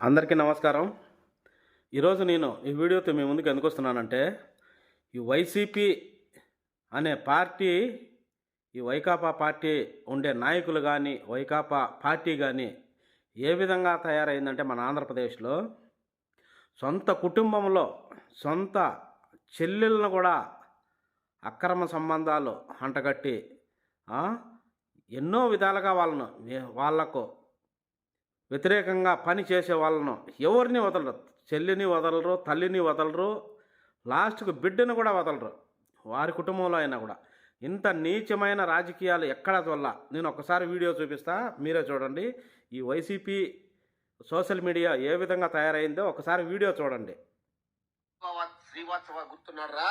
అందరికీ నమస్కారం. ఈరోజు నేను ఈ వీడియోతో మీ ముందుకు ఎందుకు వస్తున్నానంటే ఈ వైసీపీ అనే పార్టీ ఈ వైకాపా పార్టీ ఉండే నాయకులు కానీ వైకాపా పార్టీ కానీ ఏ విధంగా తయారైందంటే మన ఆంధ్రప్రదేశ్లో సొంత కుటుంబంలో సొంత చెల్లెలను కూడా అక్రమ సంబంధాలు అంటగట్టి ఎన్నో విధాలుగా వాళ్ళను వాళ్ళకు వ్యతిరేకంగా పని చేసే వాళ్ళను ఎవరిని వదలరు? చెల్లిని వదలరు తల్లిని వదలరు లాస్ట్కు బిడ్డను కూడా వదలరు. వారి కుటుంబంలో అయినా కూడా. ఇంత నీచమైన రాజకీయాలు ఎక్కడ వల్ల? నేను ఒకసారి వీడియో చూపిస్తా మీరే చూడండి. ఈ వైసీపీ సోషల్ మీడియా ఏ విధంగా తయారైందో ఒకసారి వీడియో చూడండి. శ్రీవాత్సవ గుర్తున్నారా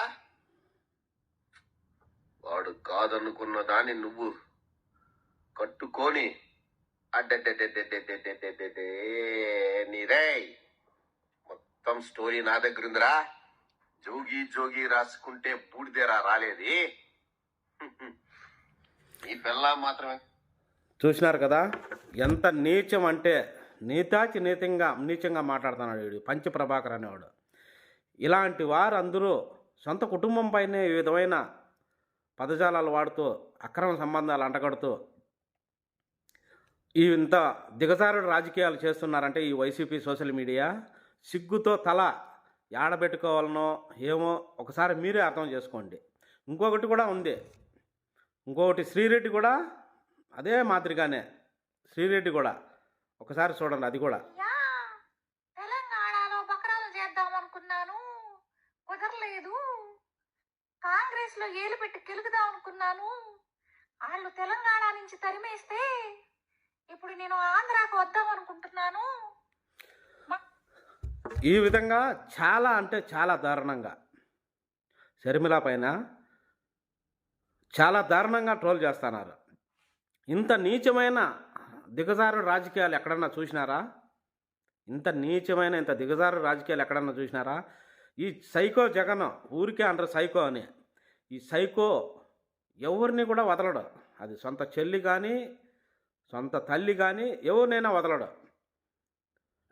వాడు కాదనుకున్న దాన్ని నువ్వు కట్టుకొని నీరే మొత్తం స్టోరీ నా దగ్గర ఉందిరా జోగి జోగి రాసుకుంటే బూడిదేరా రాలేది ఈ పిల్ల మాత్రమే చూసినారు కదా ఎంత నీచం అంటే నీతాచి నీతంగా నీచంగా మాట్లాడుతున్నాడు వీడు పంచప్రభాకర్ అనేవాడు ఇలాంటి వారు అందరూ సొంత కుటుంబం పైనే ఈ విధమైన పదజాలాలు వాడుతూ అక్రమ సంబంధాలు అంటగడుతూ ఇంత దిగజారుడు రాజకీయాలు చేస్తున్నారంటే ఈ వైసీపీ సోషల్ మీడియా సిగ్గుతో తల ఏడబెట్టుకోవాలనో ఏమో ఒకసారి మీరే అర్థం చేసుకోండి. ఇంకొకటి కూడా ఉంది. ఇంకొకటి శ్రీరెడ్డి కూడా అదే మాదిరిగానే శ్రీరెడ్డి కూడా ఒకసారి చూడండి అది కూడా. తెలంగాణలో బకరాలు చేద్దాం అనుకున్నాను కుదరలేదు. కాంగ్రెస్లో ఏలు పెట్టి గెలుగుదాం అనుకున్నాను వాళ్ళు తెలంగాణ నుంచి తరిమేస్తే ఇప్పుడు నేను ఆంధ్రాకు వద్దాం అనుకుంటున్నాను. ఈ విధంగా చాలా అంటే చాలా దారుణంగా. షర్మిల పైన చాలా దారుణంగా ట్రోల్ చేస్తున్నారు. ఇంత నీచమైన దిగజారు రాజకీయాలు ఎక్కడన్నా చూసినారా? ఇంత నీచమైన ఇంత దిగజారు రాజకీయాలు ఎక్కడన్నా చూసినారా? ఈ సైకో జగన్ ఊరికే అంటారు సైకో అని. ఈ సైకో ఎవరిని కూడా వదలడు. అది సొంత చెల్లి కానీ సొంత తల్లి కానీ ఎవరినైనా వదలడు.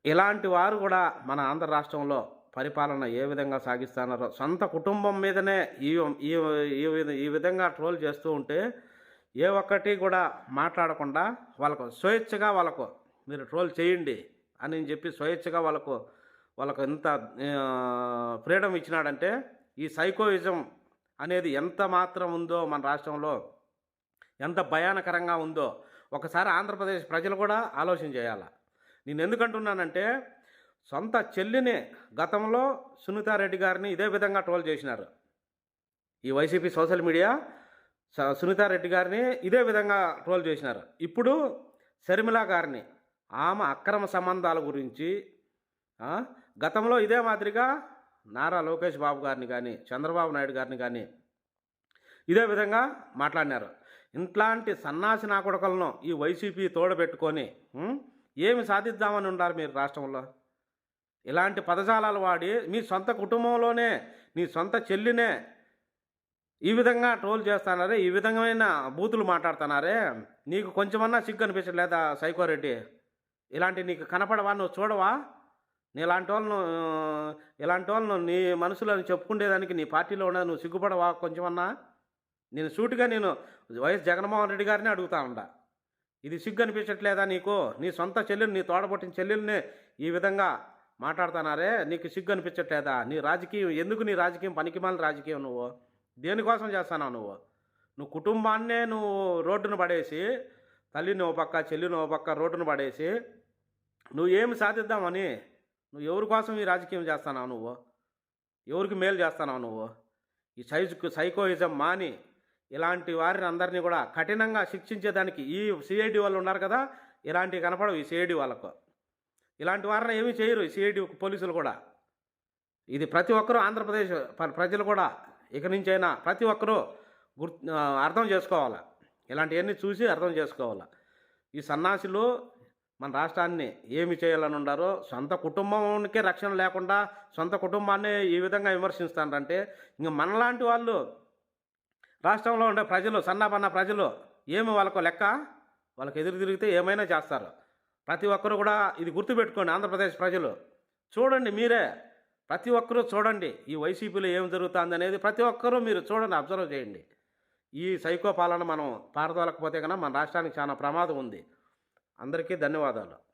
ఇలాంటి వారు కూడా మన ఆంధ్ర రాష్ట్రంలో పరిపాలన ఏ విధంగా సాగిస్తున్నారో సొంత కుటుంబం మీదనే ఈ ఈ ఈ ఈ విధంగా ట్రోల్ చేస్తూ ఉంటే ఏ ఒక్కటి కూడా మాట్లాడకుండా వాళ్ళకు స్వేచ్ఛగా వాళ్ళకు మీరు ట్రోల్ చేయండి అని చెప్పి స్వేచ్ఛగా వాళ్ళకు వాళ్ళకు ఎంత ఫ్రీడమ్ ఇచ్చినాడంటే ఈ సైకోయిజం అనేది ఎంత మాత్రం ఉందో మన రాష్ట్రంలో ఎంత భయానకరంగా ఉందో ఒకసారి ఆంధ్రప్రదేశ్ ప్రజలు కూడా ఆలోచన చేయాలి? నేను ఎందుకంటున్నానంటే సొంత చెల్లిని గతంలో సునీతారెడ్డి గారిని ఇదే విధంగా ట్రోల్ చేసినారు. ఈ వైసీపీ సోషల్ మీడియా స- సునీతారెడ్డి గారిని ఇదే విధంగా ట్రోల్ చేసినారు. ఇప్పుడు శర్మిల గారిని ఆమె అక్రమ సంబంధాల గురించి గతంలో ఇదే మాదిరిగా నారా లోకేష్ బాబు గారిని కానీ చంద్రబాబు నాయుడు గారిని కానీ ఇదే విధంగా మాట్లాడినారు. ఇట్లాంటి సన్నాసి నా కొడుకలను ఈ వైసీపీ తోడబెట్టుకొని ఏమి సాధిద్దామని ఉన్నారు మీరు రాష్ట్రంలో? ఇలాంటి పదజాలాలు వాడి మీ సొంత కుటుంబంలోనే నీ సొంత చెల్లినే ఈ విధంగా ట్రోల్ చేస్తున్నారే ఈ విధమైన బూతులు మాట్లాడుతున్నారే? నీకు కొంచెమన్నా సిగ్గు అనిపించలేదా సైకోరెడ్డి ఇలాంటి నీకు కనపడవా? నువ్వు చూడవా? నీ ఇలాంటి వాళ్ళను ఇలాంటి వాళ్ళను నీ మనసులో చెప్పుకునేదానికి నీ పార్టీలో ఉండదు నువ్వు సిగ్గుపడవా కొంచెమన్నా? నేను సూటిగా నేను వైఎస్ జగన్మోహన్ రెడ్డి గారిని అడుగుతా ఉండా. ఇది సిగ్గు అనిపించట్లేదా నీకు? నీ సొంత చెల్లెలు నీ తోడబొట్టిన చెల్లెల్ని ఈ విధంగా మాట్లాడుతున్నారే? నీకు సిగ్గు అనిపించట్లేదా నీ రాజకీయం ఎందుకు నీ రాజకీయం పనికిమాలిన రాజకీయం నువ్వు? దేనికోసం చేస్తున్నావు నువ్వు? నువ్వు కుటుంబాన్నే నువ్వు రోడ్డును పడేసి తల్లిని ఓ పక్క చెల్లిని ఓ పక్క రోడ్డును పడేసి నువ్వు ఏమి సాధిద్దామని నువ్వు ఎవరి కోసం ఈ రాజకీయం చేస్తున్నావు నువ్వు? ఎవరికి మేలు చేస్తున్నావు నువ్వు? ఈ సైజుకు సైకోయిజం మాని ఇలాంటి వారిని అందరినీ కూడా కఠినంగా శిక్షించేదానికి ఈ సిఐడి వాళ్ళు ఉన్నారు కదా ఇలాంటివి కనపడవు ఈ సిఐడి వాళ్ళకు. ఇలాంటి వారిని ఏమీ చేయరు ఈ సిఐడి పోలీసులు కూడా. ఇది ప్రతి ఒక్కరూ ఆంధ్రప్రదేశ్ ప్రజలు కూడా ఇక నుంచైనా ప్రతి ఒక్కరూ గుర్ అర్థం చేసుకోవాలి. ఇలాంటివన్నీ చూసి అర్థం చేసుకోవాలి. ఈ సన్నాసులు మన రాష్ట్రాన్ని ఏమి చేయాలని ఉండారో సొంత కుటుంబంకే రక్షణ లేకుండా సొంత కుటుంబాన్ని ఈ విధంగా విమర్శిస్తానంటే ఇంక మనలాంటి వాళ్ళు రాష్ట్రంలో ఉండే ప్రజలు సన్నాపన్న ప్రజలు ఏమి వాళ్ళకు లెక్క? వాళ్ళకి ఎదురు తిరిగితే ఏమైనా చేస్తారు. ప్రతి ఒక్కరు కూడా ఇది గుర్తుపెట్టుకోండి ఆంధ్రప్రదేశ్ ప్రజలు. చూడండి మీరే. ప్రతి ఒక్కరూ చూడండి ఈ వైసీపీలో ఏం జరుగుతుంది అనేది ప్రతి ఒక్కరూ మీరు చూడండి అబ్జర్వ్ చేయండి. ఈ సైకో పాలన మనం పారదోలకపోతే కన్నా మన రాష్ట్రానికి చాలా ప్రమాదం ఉంది. అందరికీ ధన్యవాదాలు.